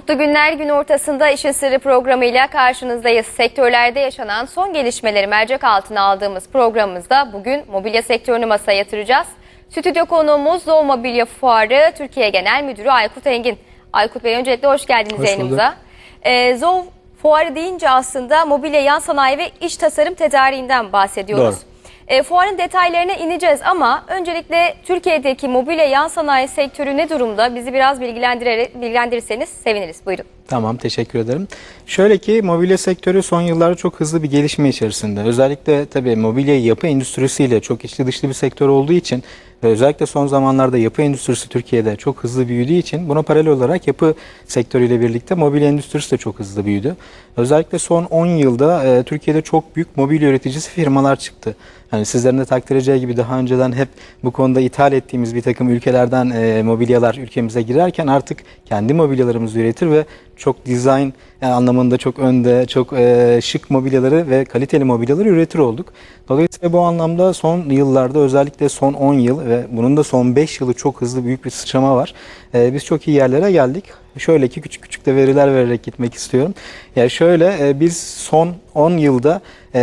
Mutlu günler gün ortasında işin sırrı programıyla karşınızdayız. Sektörlerde yaşanan son gelişmeleri mercek altına aldığımız programımızda bugün mobilya sektörünü masaya yatıracağız. Stüdyo konuğumuz Zoo Mobilya Fuarı Türkiye Genel Müdürü Aykut Engin. Aykut Bey öncelikle hoş geldiniz Hoş yayınımıza. Ee, Zoo Fuarı deyince aslında mobilya yan sanayi ve iş tasarım tedariğinden bahsediyoruz. Doğru. E, fuarın detaylarına ineceğiz ama öncelikle Türkiye'deki mobilya yan sanayi sektörü ne durumda? Bizi biraz bilgilendirirseniz seviniriz. Buyurun. Tamam teşekkür ederim. Şöyle ki mobilya sektörü son yıllarda çok hızlı bir gelişme içerisinde. Özellikle tabii mobilya yapı endüstrisiyle çok içli dışlı bir sektör olduğu için ve özellikle son zamanlarda yapı endüstrisi Türkiye'de çok hızlı büyüdüğü için buna paralel olarak yapı sektörüyle birlikte mobilya endüstrisi de çok hızlı büyüdü. Özellikle son 10 yılda e, Türkiye'de çok büyük mobilya üreticisi firmalar çıktı. Hani sizlerin de takdir edeceği gibi daha önceden hep bu konuda ithal ettiğimiz bir takım ülkelerden e, mobilyalar ülkemize girerken artık kendi mobilyalarımızı üretir ve çok dizayn anlamında çok önde, çok e, şık mobilyaları ve kaliteli mobilyaları üretir olduk. Dolayısıyla bu anlamda son yıllarda özellikle son 10 yıl ve bunun da son 5 yılı çok hızlı büyük bir sıçrama var. E, biz çok iyi yerlere geldik. Şöyle ki küçük küçük de veriler vererek gitmek istiyorum. Yani şöyle e, biz son 10 yılda e,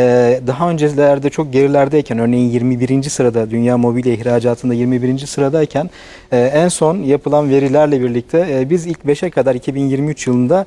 daha öncelerde çok gerilerdeyken örneğin 21. sırada dünya mobilya ihracatında 21. sıradayken e, en son yapılan verilerle birlikte biz ilk 5'e kadar 2023 yılında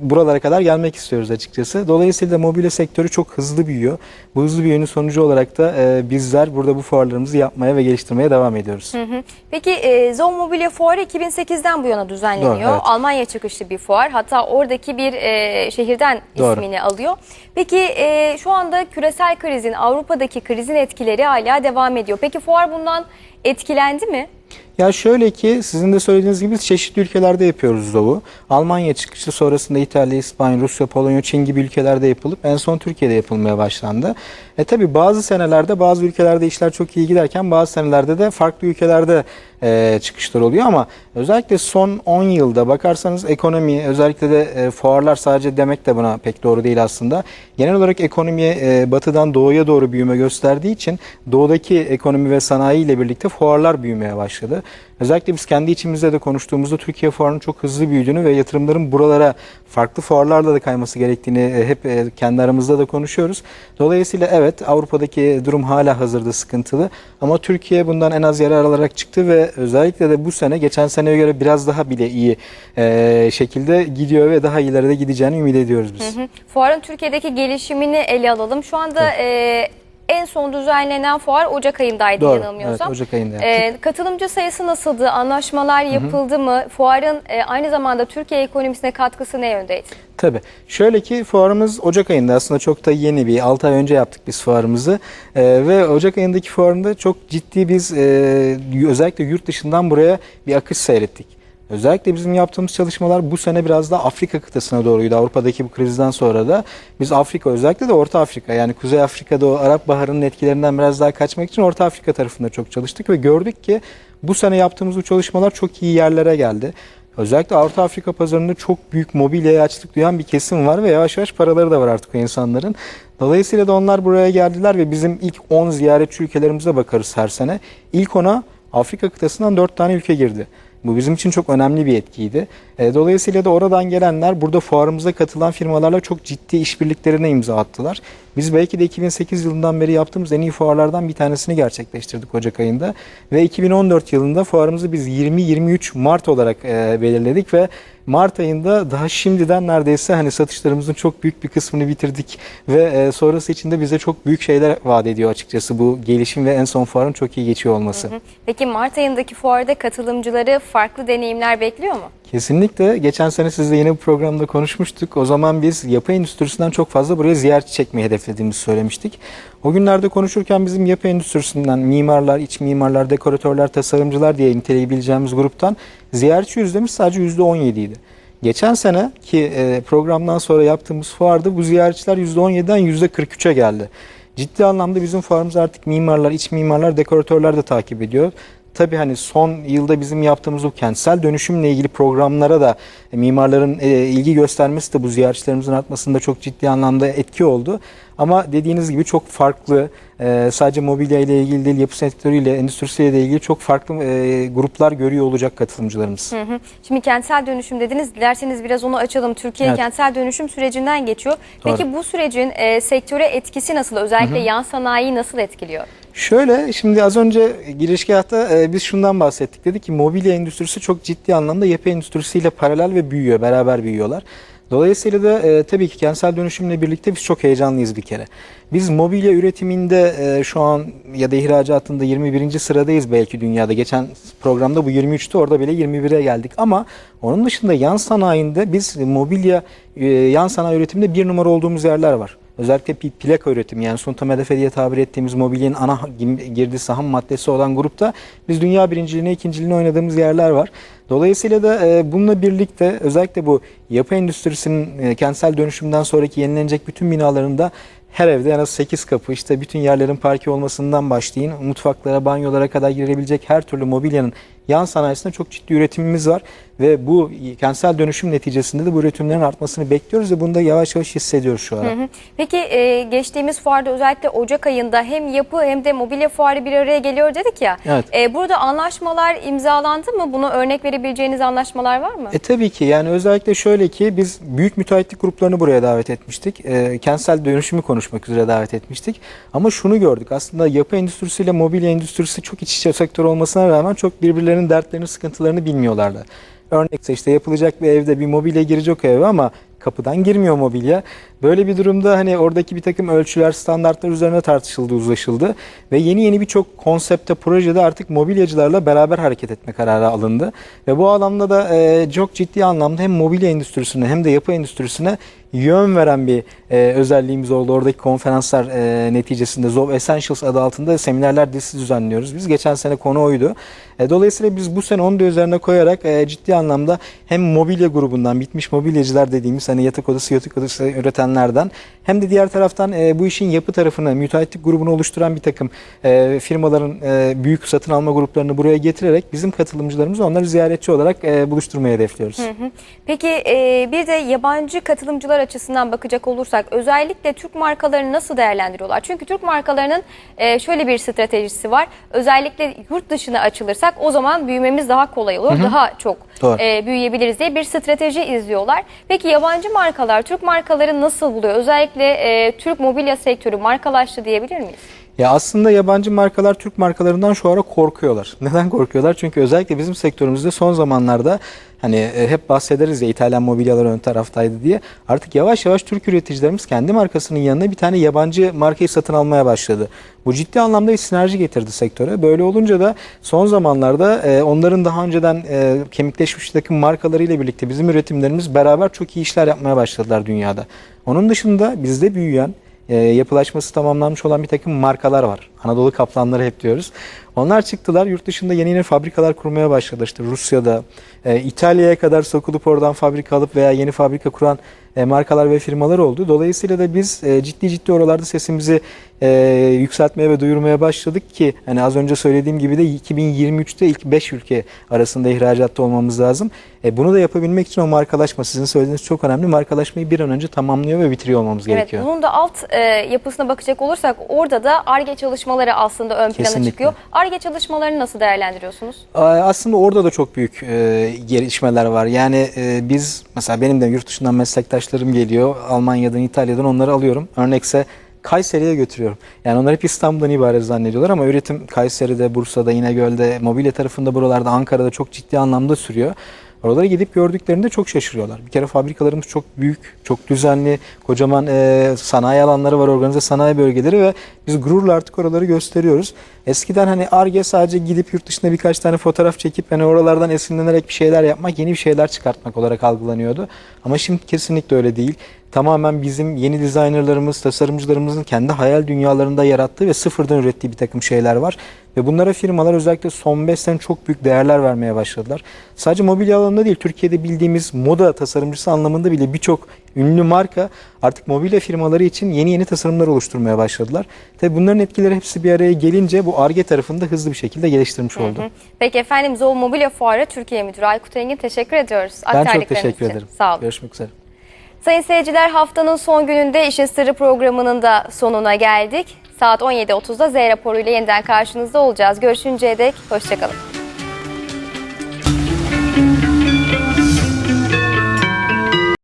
buralara kadar gelmek istiyoruz açıkçası. Dolayısıyla mobilya sektörü çok hızlı büyüyor. Bu hızlı büyüğünün sonucu olarak da bizler burada bu fuarlarımızı yapmaya ve geliştirmeye devam ediyoruz. Hı hı. Peki e, Zoo Mobilya Fuarı 2008'den bu yana düzenleniyor. Evet. Almanya çıkışlı bir fuar. Hatta oradaki bir e, şehirden Doğru. ismini alıyor. Peki e, şu anda küresel krizin, Avrupa'daki krizin etkileri hala devam ediyor. Peki fuar bundan etkilendi mi? Ya şöyle ki sizin de söylediğiniz gibi çeşitli ülkelerde yapıyoruz ZOV'u. Almanya çıkışı sonrasında İtalya, İspanya, Rusya, Polonya, Çin gibi ülkelerde yapılıp en son Türkiye'de yapılmaya başlandı. E tabi bazı senelerde bazı ülkelerde işler çok iyi giderken bazı senelerde de farklı ülkelerde e, çıkışlar oluyor ama özellikle son 10 yılda bakarsanız ekonomi özellikle de e, fuarlar sadece demek de buna pek doğru değil aslında. Genel olarak ekonomiye e, batıdan doğuya doğru büyüme gösterdiği için doğudaki ekonomi ve sanayi ile birlikte fuarlar büyümeye başladı. Özellikle biz kendi içimizde de konuştuğumuzda Türkiye fuarının çok hızlı büyüdüğünü ve yatırımların buralara farklı fuarlarla da kayması gerektiğini e, hep e, kendi aramızda da konuşuyoruz. Dolayısıyla evet Avrupa'daki durum hala hazırda sıkıntılı ama Türkiye bundan en az yarar alarak çıktı ve özellikle de bu sene geçen seneye göre biraz daha bile iyi e, şekilde gidiyor ve daha ileride gideceğini ümit ediyoruz biz. Hı hı. Fuarın Türkiye'deki gelişimini ele alalım. Şu anda e, en son düzenlenen fuar Ocak ayındaydı Doğru, yanılmıyorsam. evet, Ocak ayında yaptık. E, katılımcı sayısı nasıldı? Anlaşmalar yapıldı mı? Fuarın e, aynı zamanda Türkiye ekonomisine katkısı ne yöndeydi? Tabii. Şöyle ki fuarımız Ocak ayında aslında çok da yeni bir 6 ay önce yaptık biz fuarımızı Ee, ve Ocak ayındaki fuarında çok ciddi biz e, özellikle yurt dışından buraya bir akış seyrettik. Özellikle bizim yaptığımız çalışmalar bu sene biraz da Afrika kıtasına doğruydu. Avrupa'daki bu krizden sonra da biz Afrika özellikle de Orta Afrika yani Kuzey Afrika'da o Arap Baharı'nın etkilerinden biraz daha kaçmak için Orta Afrika tarafında çok çalıştık ve gördük ki bu sene yaptığımız bu çalışmalar çok iyi yerlere geldi. Özellikle Orta Afrika pazarında çok büyük mobilyaya açlık duyan bir kesim var ve yavaş yavaş paraları da var artık o insanların. Dolayısıyla da onlar buraya geldiler ve bizim ilk 10 ziyaretçi ülkelerimize bakarız her sene. İlk ona Afrika kıtasından 4 tane ülke girdi. Bu bizim için çok önemli bir etkiydi. E, Dolayısıyla da oradan gelenler burada fuarımıza katılan firmalarla çok ciddi işbirliklerine imza attılar. Biz belki de 2008 yılından beri yaptığımız en iyi fuarlardan bir tanesini gerçekleştirdik Ocak ayında. Ve 2014 yılında fuarımızı biz 20-23 Mart olarak e, belirledik ve Mart ayında daha şimdiden neredeyse hani satışlarımızın çok büyük bir kısmını bitirdik ve e, sonrası için de bize çok büyük şeyler vaat ediyor açıkçası bu gelişim ve en son fuarın çok iyi geçiyor olması. Peki Mart ayındaki fuarda katılımcıları farklı deneyimler bekliyor mu? Kesinlikle. Geçen sene sizle yine bu programda konuşmuştuk. O zaman biz yapı endüstrisinden çok fazla buraya ziyaretçi çekmeyi hedeflediğimizi söylemiştik. O günlerde konuşurken bizim yapı endüstrisinden mimarlar, iç mimarlar, dekoratörler, tasarımcılar diye niteleyebileceğimiz gruptan ziyaretçi yüzdemiz sadece %17 idi. Geçen sene ki e, programdan sonra yaptığımız fuarda bu ziyaretçiler %17'den %43'e geldi. Ciddi anlamda bizim fuarımız artık mimarlar, iç mimarlar, dekoratörler de takip ediyor. Tabii hani son yılda bizim yaptığımız o kentsel dönüşümle ilgili programlara da mimarların e, ilgi göstermesi de bu ziyaretçilerimizin artmasında çok ciddi anlamda etki oldu. Ama dediğiniz gibi çok farklı, e, sadece mobilya ile ilgili değil, yapı sektörüyle, endüstrisiyle ilgili çok farklı e, gruplar görüyor olacak katılımcılarımız. Hı hı. Şimdi kentsel dönüşüm dediniz. Dilerseniz biraz onu açalım. Türkiye Evet. kentsel dönüşüm sürecinden geçiyor. Doğru. Peki bu sürecin e, sektöre etkisi nasıl? Özellikle yan sanayiyi nasıl etkiliyor? Şöyle şimdi az önce girişgahta e, biz şundan bahsettik. Dedik ki mobilya endüstrisi çok ciddi anlamda yapı endüstrisiyle paralel ve büyüyor, beraber büyüyorlar. Dolayısıyla da e, tabii ki kentsel dönüşümle birlikte biz çok heyecanlıyız bir kere. Biz mobilya üretiminde e, şu an ya da ihracatında 21. sıradayız belki dünyada. Geçen programda bu 23'tü orada bile 21'e geldik. Ama onun dışında yan sanayinde biz mobilya e, yan sanayi üretiminde bir numara olduğumuz yerler var. Özellikle bir plaka üretimi yani sunta medefe diye tabir ettiğimiz mobilyanın ana girdisi ham maddesi olan grupta biz dünya birinciliğine ikinciliğine oynadığımız yerler var. Dolayısıyla da e, bununla birlikte özellikle bu yapı endüstrisinin e, kentsel dönüşümden sonraki yenilenecek bütün binalarında her evde en az 8 kapı işte bütün yerlerin parke olmasından başlayın mutfaklara banyolara kadar girebilecek her türlü mobilyanın yan sanayisinde çok ciddi üretimimiz var ve bu kentsel dönüşüm neticesinde de bu üretimlerin artmasını bekliyoruz ve bunu da yavaş yavaş hissediyoruz şu ara. Hı hı. Peki e, geçtiğimiz fuarda özellikle Ocak ayında hem yapı hem de mobilya fuarı bir araya geliyor dedik ya. Evet. E, burada anlaşmalar imzalandı mı? Buna örnek verebileceğiniz anlaşmalar var mı? E tabii ki yani özellikle şöyle ki biz büyük müteahhitlik gruplarını buraya davet etmiştik. E, kentsel dönüşümü konuşmak üzere davet etmiştik. Ama şunu gördük aslında yapı endüstrisiyle mobilya endüstrisi çok iç içe sektör olmasına rağmen çok birbirlerinin dertlerini sıkıntılarını bilmiyorlardı. Örnekse işte yapılacak bir evde bir mobilya girecek o eve ama kapıdan girmiyor mobilya. Böyle bir durumda hani oradaki bir takım ölçüler, standartlar üzerine tartışıldı, uzlaşıldı ve yeni yeni birçok konsepte, projede artık mobilyacılarla beraber hareket etme kararı alındı. Ve bu alanda da e, çok ciddi anlamda hem mobilya endüstrisine hem de yapı endüstrisine yön veren bir e, özelliğimiz oldu. Oradaki konferanslar e, neticesinde Zov Essentials adı altında seminerler dizisi düzenliyoruz. Biz geçen sene konu oydu. E, dolayısıyla biz bu sene onu da üzerine koyarak e, ciddi anlamda hem mobilya grubundan bitmiş mobilyacılar dediğimiz hani yatak odası, yatak odası üretenlerden hem de diğer taraftan e, bu işin yapı tarafını, müteahhitlik grubunu oluşturan bir takım e, firmaların e, büyük satın alma gruplarını buraya getirerek bizim katılımcılarımızı onları ziyaretçi olarak e, buluşturmayı hedefliyoruz. Hı hı. Peki e, bir de yabancı katılımcılar açısından bakacak olursak özellikle Türk markalarını nasıl değerlendiriyorlar? Çünkü Türk markalarının e, şöyle bir stratejisi var. Özellikle yurt dışına açılırsak o zaman büyümemiz daha kolay olur. Daha çok Doğru. e, büyüyebiliriz diye bir strateji izliyorlar. Peki yabancı markalar Türk markaları nasıl buluyor? Özellikle e, Türk mobilya sektörü markalaştı diyebilir miyiz? Ya aslında yabancı markalar Türk markalarından şu ara korkuyorlar. Neden korkuyorlar? Çünkü özellikle bizim sektörümüzde son zamanlarda hani e, hep bahsederiz ya İtalyan mobilyalar ön taraftaydı diye. Artık yavaş yavaş Türk üreticilerimiz kendi markasının yanına bir tane yabancı markayı satın almaya başladı. Bu ciddi anlamda bir sinerji getirdi sektöre. Böyle olunca da son zamanlarda e, onların daha önceden e, kemikleşmiş takım markalarıyla birlikte bizim üretimlerimiz beraber çok iyi işler yapmaya başladılar dünyada. Onun dışında bizde büyüyen e, yapılaşması tamamlanmış olan bir takım markalar var. Anadolu kaplanları hep diyoruz. Onlar çıktılar yurt dışında yeni yeni fabrikalar kurmaya başladı. İşte Rusya'da, e, İtalya'ya kadar sokulup oradan fabrika alıp veya yeni fabrika kuran e, markalar ve firmalar oldu. Dolayısıyla da biz e, ciddi ciddi oralarda sesimizi e, yükseltmeye ve duyurmaya başladık ki hani az önce söylediğim gibi de 2023'te ilk 5 ülke arasında ihracatta olmamız lazım. E, bunu da yapabilmek için o markalaşma sizin söylediğiniz çok önemli. Markalaşmayı bir an önce tamamlıyor ve bitiriyor olmamız gerekiyor. Evet, bunun da alt e, yapısına bakacak olursak orada da ARGE çalışmaları aslında ön plana Kesinlikle. çıkıyor. ARGE çalışmalarını nasıl değerlendiriyorsunuz? Aslında orada da çok büyük e, gelişmeler var. Yani e, biz mesela benim de yurt dışından meslektaşlarım geliyor. Almanya'dan, İtalya'dan onları alıyorum. Örnekse Kayseri'ye götürüyorum. Yani onlar hep İstanbul'dan ibaret zannediyorlar ama üretim Kayseri'de, Bursa'da, İnegöl'de, mobilya tarafında buralarda, Ankara'da çok ciddi anlamda sürüyor. Oralara gidip gördüklerinde çok şaşırıyorlar. Bir kere fabrikalarımız çok büyük, çok düzenli, kocaman e, sanayi alanları var, organize sanayi bölgeleri ve biz gururla artık oraları gösteriyoruz. Eskiden hani ARGE sadece gidip yurt dışında birkaç tane fotoğraf çekip hani oralardan esinlenerek bir şeyler yapmak, yeni bir şeyler çıkartmak olarak algılanıyordu. Ama şimdi kesinlikle öyle değil. Tamamen bizim yeni dizaynerlarımız, tasarımcılarımızın kendi hayal dünyalarında yarattığı ve sıfırdan ürettiği bir takım şeyler var. Ve bunlara firmalar özellikle son 5 sene çok büyük değerler vermeye başladılar. Sadece mobilya alanında değil, Türkiye'de bildiğimiz moda tasarımcısı anlamında bile birçok ünlü marka artık mobilya firmaları için yeni yeni tasarımlar oluşturmaya başladılar. Tabi bunların etkileri hepsi bir araya gelince bu ARGE tarafını da hızlı bir şekilde geliştirmiş oldu. Peki efendim Zoo Mobilya Fuarı Türkiye Müdürü Aykut Engin teşekkür ediyoruz. Ben çok teşekkür için. ederim. Sağ olun. Görüşmek üzere. Sayın seyirciler haftanın son gününde İşin Sırrı programının da sonuna geldik. Saat 17.30'da Z raporuyla yeniden karşınızda olacağız. Görüşünceye dek hoşçakalın.